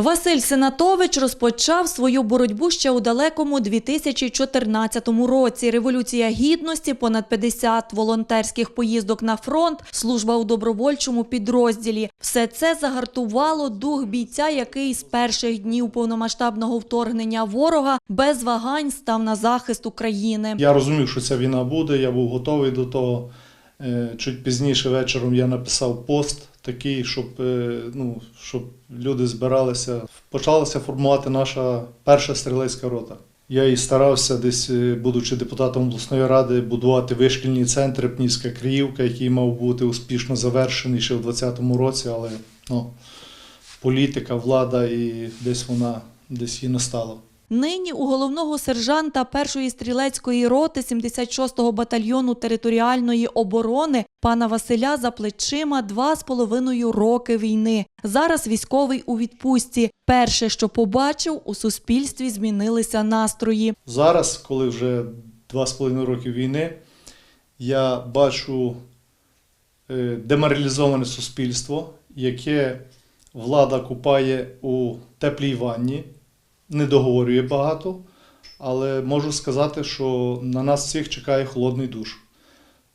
Василь Сенатович розпочав свою боротьбу ще у далекому 2014 році. Революція гідності, понад 50 волонтерських поїздок на фронт, служба у добровольчому підрозділі. Все це загартувало дух бійця, який з перших днів повномасштабного вторгнення ворога без вагань став на захист України. Я розумів, що ця війна буде, я був готовий до того. Е, Чуть пізніше вечором я написав пост такий, щоб, е, ну, щоб люди збиралися. Почалася формувати наша перша стрілецька рота. Я і старався, десь, е, будучи депутатом обласної ради, будувати вишкільні центри Пнівська Криївка, який мав бути успішно завершений ще в 2020 році, але ну, політика, влада і десь вона десь її настала. Нині у головного сержанта першої стрілецької роти 76-го батальйону територіальної оборони пана Василя за плечима два з половиною роки війни. Зараз військовий у відпустці. Перше, що побачив, у суспільстві змінилися настрої. Зараз, коли вже два з половиною роки війни, я бачу е, деморалізоване суспільство, яке влада купає у теплій ванні, не договорює багато, але можу сказати, що на нас всіх чекає холодний душ.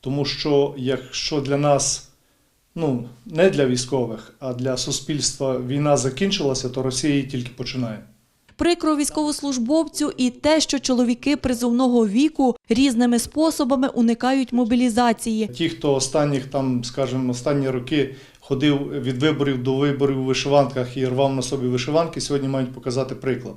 Тому що якщо для нас, ну не для військових, а для суспільства війна закінчилася, то Росія її тільки починає. Прикро військовослужбовцю і те, що чоловіки призовного віку різними способами уникають мобілізації. Ті, хто останніх там, скажімо, останні роки ходив від виборів до виборів у вишиванках і рвав на собі вишиванки, сьогодні мають показати приклад.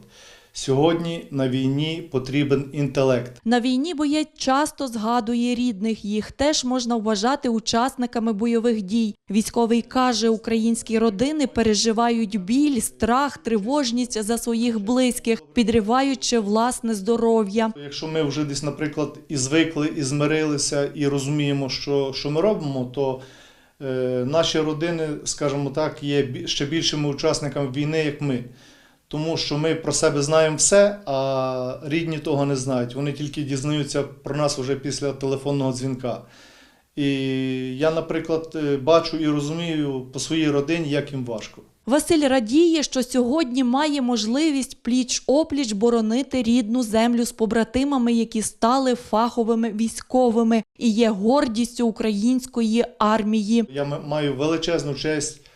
Сьогодні на війні потрібен інтелект. На війні боєць часто згадує рідних. Їх теж можна вважати учасниками бойових дій. Військовий каже, українські родини переживають біль, страх, тривожність за своїх близьких, підриваючи власне здоров'я. Якщо ми вже десь, наприклад, і звикли, і змирилися, і розуміємо, що, що ми робимо, то е, наші родини, скажімо так, є ще більшими учасниками війни, як ми. Тому що ми про себе знаємо все, а рідні того не знають. Вони тільки дізнаються про нас вже після телефонного дзвінка. І я, наприклад, е, бачу і розумію по своїй родині, як їм важко. Василь радіє, що сьогодні має можливість пліч-опліч боронити рідну землю з побратимами, які стали фаховими військовими і є гордістю української армії. Я маю величезну честь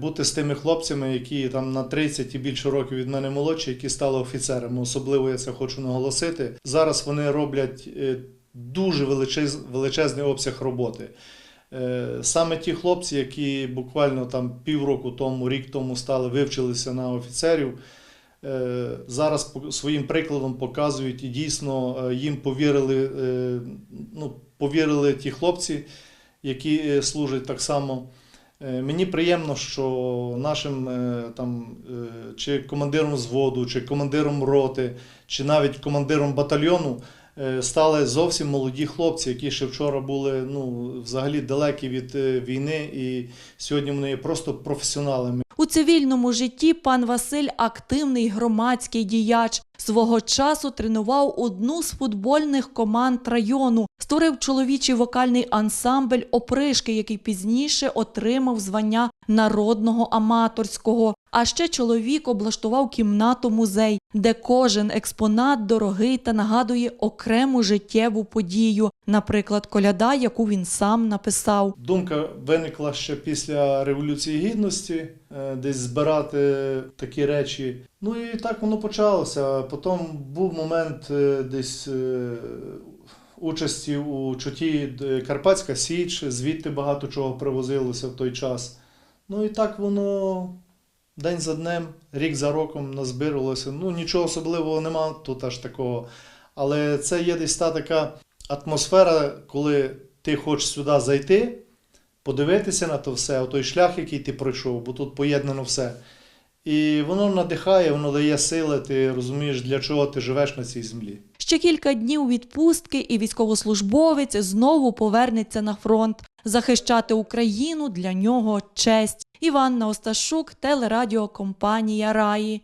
бути з тими хлопцями, які там на 30 і більше років від мене молодші, які стали офіцерами. Особливо я це хочу наголосити. Зараз вони роблять е, дуже величез, величезний обсяг роботи. Е, Саме ті хлопці, які буквально там півроку тому, рік тому стали, вивчилися на офіцерів, е, зараз своїм прикладом показують і дійсно е, їм повірили, е, ну, повірили ті хлопці, які е, служать так само. Е, Мені приємно, що нашим е, там, е, чи командиром зводу, чи командиром роти, чи навіть командиром батальйону стали зовсім молоді хлопці, які ще вчора були ну, взагалі далекі від війни, і сьогодні вони є просто професіоналами. У цивільному житті пан Василь активний громадський діяч. Свого часу тренував одну з футбольних команд району, створив чоловічий вокальний ансамбль опришки, який пізніше отримав звання народного аматорського. А ще чоловік облаштував кімнату музей, де кожен експонат дорогий та нагадує окрему життєву подію, наприклад, коляда, яку він сам написав. Думка виникла ще після Революції Гідності, десь збирати такі речі. Ну і так воно почалося. Потім був момент е, десь е, участі у чуті е, Карпатська Січ, звідти багато чого привозилося в той час. Ну і так воно день за днем, рік за роком назбиралося. Ну нічого особливого нема тут аж такого. Але це є десь та така атмосфера, коли ти хочеш сюди зайти, подивитися на то все, той шлях, який ти пройшов, бо тут поєднано все. І воно надихає, воно дає сили, ти розумієш, для чого ти живеш на цій землі. Ще кілька днів відпустки, і військовослужбовець знову повернеться на фронт. Захищати Україну для нього честь. Іванна Осташук, телерадіокомпанія Раї.